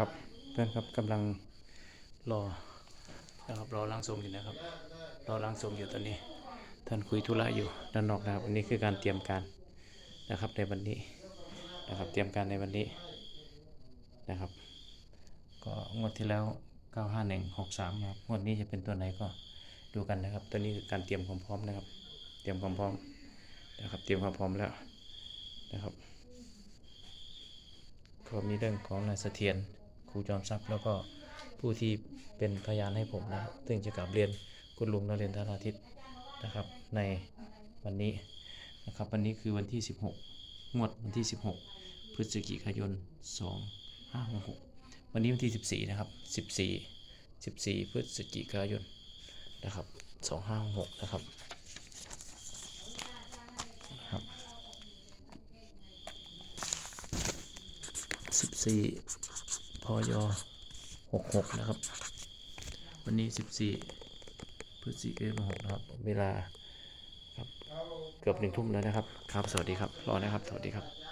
ครับเพื่อนครับกำลังรอนะครับรอร่างทรงอยู่นะครับ รอร่างทรงอยู่ตอนนี้ ท่านคุยธุระอยู่ด้านนอกนะครับอันนี้คือการเตรียมการนะครับในวันนี้นะครับเตรียมการในวันนี้นะครับ ก็งวดที่แล้ว 95163นะครับงวดนี้จะเป็นตัวไหนก็ดูกันนะครับ ตัวนี้คือการเตรียมความพร้อมนะครับ เตรียมความพร้อมนะครับ เตรียมความพร้อมแล้วนะครับก็มีเรื่องของนายเสถียร รูจอมทรัพย์ แล้วก็ผู้ที่เป็นพยานให้ผมนะซึ่งจะกลับเรียนคุณลุงนเรนทราทิตนะครับ ในวันนี้นะครับวันนี้คือวันที่ 16 งวดวันที่ 16 พฤศจิกายน 2566 วันนี้วันที่ 14 นะครับ 14 14 พฤศจิกายนนะครับ 2566 นะครับนะครับสิบสี่ พยหกหกนะครับ วันนี้สิบสี่พฤศจิกายนหกนะครับ เวลาครับเกือบหนึ่งทุ่มแล้วนะครับ ครับ สวัสดีครับ รอนะครับ สวัสดีครับ